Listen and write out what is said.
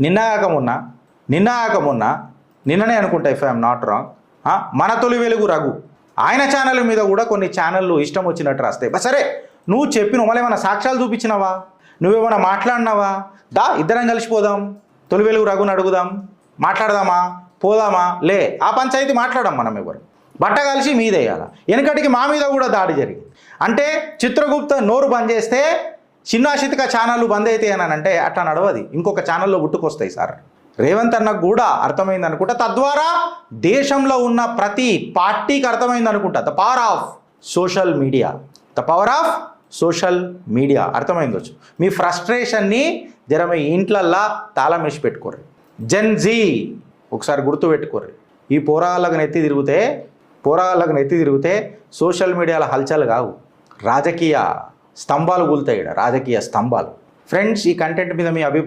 నిన్న కాకమున్నా నిన్న కాక నిన్ననే అనుకుంటా ఇఫ్ ఐఎమ్ నాట్ రాంగ్ మన తొలి వెలుగు రఘు. ఆయన ఛానల్ మీద కూడా కొన్ని ఛానళ్ళు ఇష్టం వచ్చినట్టు రాస్తాయి. సరే నువ్వు చెప్పిన మళ్ళీ ఏమైనా సాక్ష్యాలు చూపించినావా? నువ్వేమైనా మాట్లాడినావా? దా ఇద్దరం కలిసిపోదాం తొలి వెలుగు రఘుని అడుగుదాం. మాట్లాడదామా? పోదామా? లే ఆ పంచాయతీ మాట్లాడాం మనం ఎవరు. బట్ట కలిసి మీదేయాల వెనకటికి మా మీద కూడా దాడి జరిగింది. అంటే చిత్రగుప్త నోరు బంద్ చేస్తే చిన్నాశితిక ఛానళ్ళు బంద్ అయితే అంటే అట్లా నడవది. ఇంకొక ఛానల్లో పుట్టుకొస్తాయి సార్. రేవంత్ అన్నకు కూడా అర్థమైంది అనుకుంటా. తద్వారా దేశంలో ఉన్న ప్రతి పార్టీకి అర్థమైంది అనుకుంటా. The power of social media the power of social media అర్థమైందొచ్చు మీ ఫ్రస్ట్రేషన్ని జర మీ ఇంట్లల్లా తాళం వేసి పెట్టుకోర్రి. జెన్ జీ ఒకసారి గుర్తు పెట్టుకోర్రి. ఈ పోరాళ్ళకు నెత్తి తిరిగితే పోరాళ్ళకు నెత్తి తిరిగితే సోషల్ మీడియాలో హల్చల్ కావు. రాజకీయ స్తంభాలు కూలుతాయి రాజకీయ స్తంభాలు. ఫ్రెండ్స్ ఈ కంటెంట్ మీద మీ అభిప్రాయం